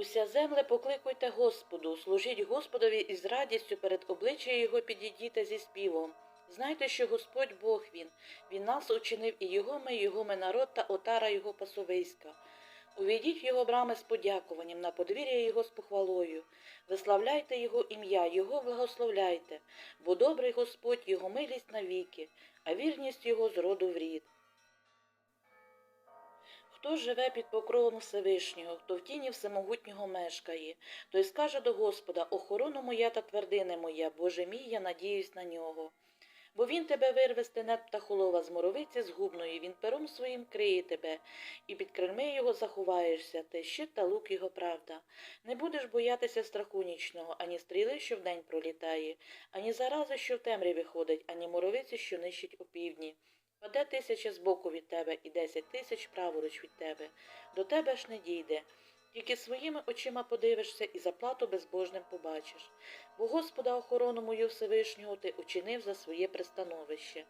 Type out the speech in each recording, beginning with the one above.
Уся земле покликуйте Господу, служіть Господові із радістю перед обличчя Його підійдіте зі співом. Знайте, що Господь Бог Він, Він нас учинив і Його ми, Його ми народ та отара Його пасовиська. Увійдіть в Його брами з подякуванням, на подвір'я Його з похвалою. Виславляйте Його ім'я, Його благословляйте, бо добрий Господь, Його милість навіки, а вірність Його з роду в рід. Хто живе під покровом Всевишнього, хто в тіні всемогутнього мешкає, той скаже до Господа, охорона моя та твердине моя, Боже мій, я надіюсь на нього. Бо він тебе вирве з тенет птахолова з моровиці згубної, він пером своїм криє тебе, і під крильми його заховаєшся, ти щит та лук його правда. Не будеш боятися страху нічного, ані стріли, що вдень пролітає, ані зарази, що в темряві ходить, ані моровиці, що нищить опівдні. Паде тисяча збоку від тебе і десять тисяч праворуч від тебе. До тебе ж не дійде. Тільки своїми очима подивишся і заплату безбожним побачиш. Бо Господа охорону мою Всевишнього ти учинив за своє пристановище.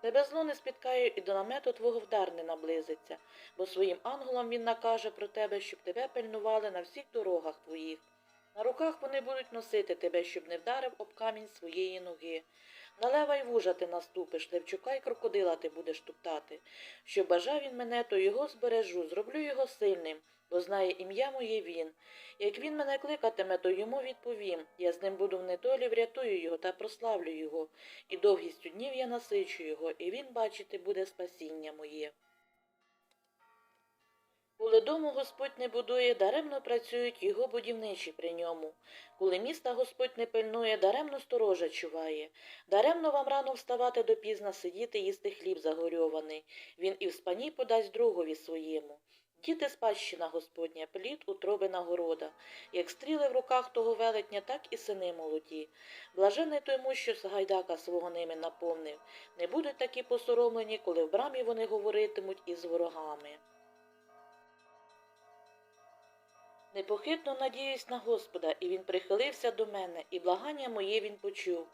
Тебе зло не спіткає і до намету твого вдар не наблизиться, бо своїм ангелам він накаже про тебе, щоб тебе пильнували на всіх дорогах твоїх. На руках вони будуть носити тебе, щоб не вдарив об камінь своєї ноги. На лева й вужа ти наступиш, левчука й крокодила ти будеш туптати. Що бажав він мене, то його збережу, зроблю його сильним, бо знає ім'я моє він. Як він мене кликатиме, то йому відповім. Я з ним буду в недолі, врятую його та прославлю його, і довгістю днів я насичу його, і він бачити буде спасіння моє. Коли дому Господь не будує, даремно працюють його будівничі при ньому. Коли міста Господь не пильнує, даремно сторожа чуває. Даремно вам рано вставати допізна сидіти, їсти хліб загорьований. Він і в спані подасть другові своєму. Діти спадщина Господня, плід утроби нагорода. Як стріли в руках того велетня, так і сини молоді. Блажений той що гайдака свого ними наповнив. Не будуть такі посоромлені, коли в брамі вони говоритимуть із ворогами. Непохитно надіюсь на Господа, і він прихилився до мене, і благання моє він почув.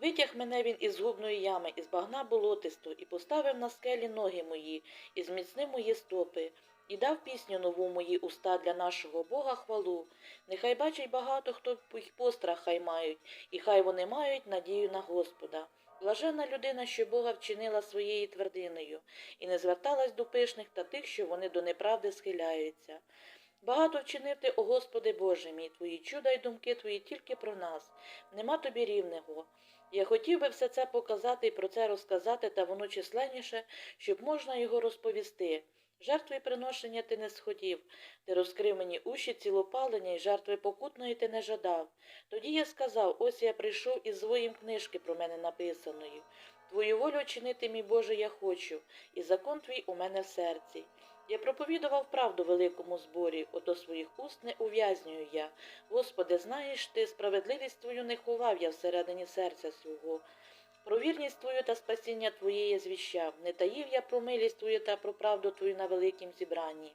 Витяг мене він із губної ями, із багна болотисту, і поставив на скелі ноги мої, і зміцнив мої стопи, і дав пісню нову мої уста для нашого Бога хвалу. Нехай бачить багато, хто пострах хай мають, і хай вони мають надію на Господа. Блажена людина, що Бога вчинила своєю твердиною, і не зверталась до пишних та тих, що вони до неправди схиляються. Багато вчинив ти, о Господи Боже мій, твої чуда й думки твої тільки про нас. Нема тобі рівного. Я хотів би все це показати і про це розказати, та воно численніше, щоб можна його розповісти. Жертви приношення ти не сходів, ти розкрив мені уші цілопалення, і жертви покутної ти не жадав. Тоді я сказав, ось я прийшов із своїм книжки про мене написаної. Твою волю чинити, мій Боже, я хочу, і закон твій у мене в серці. Я проповідував правду великому зборі, ото своїх уст не ув'язнюю я. Господи, знаєш ти, справедливість твою не ховав я всередині серця свого. Про вірність твою та спасіння твоє я звіщав, не таїв я про милість твою та про правду твою на великім зібранні.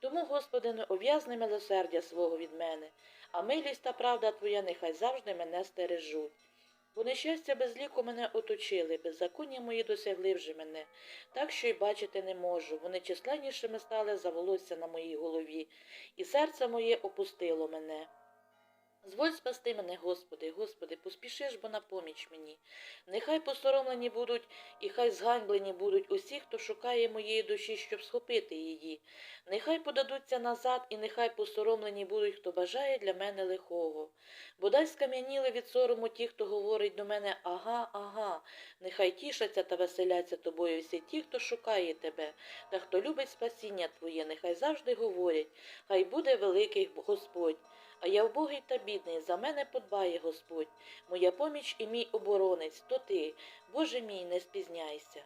Тому, Господи, не ув'язни милосердя свого від мене, а милість та правда твоя нехай завжди мене стережуть. Бо нещастя без ліку мене оточили, беззаконні мої досягли вже мене, так що й бачити не можу. Вони численнішими стали за волосся на моїй голові, і серце моє опустило мене. Зволь спасти мене, Господи, Господи, поспіши ж бо на поміч мені. Нехай посоромлені будуть, і хай зганьблені будуть усі, хто шукає моєї душі, щоб схопити її. Нехай подадуться назад, і нехай посоромлені будуть, хто бажає для мене лихого. Бодай скам'яніли від сорому ті, хто говорить до мене ага, ага. Нехай тішаться та веселяться тобою всі ті, хто шукає тебе, та хто любить спасіння твоє, нехай завжди говорять, хай буде великий Господь. А я вбогий та бідний, за мене подбає Господь. Моя поміч і мій оборонець, то ти, Боже мій, не спізняйся.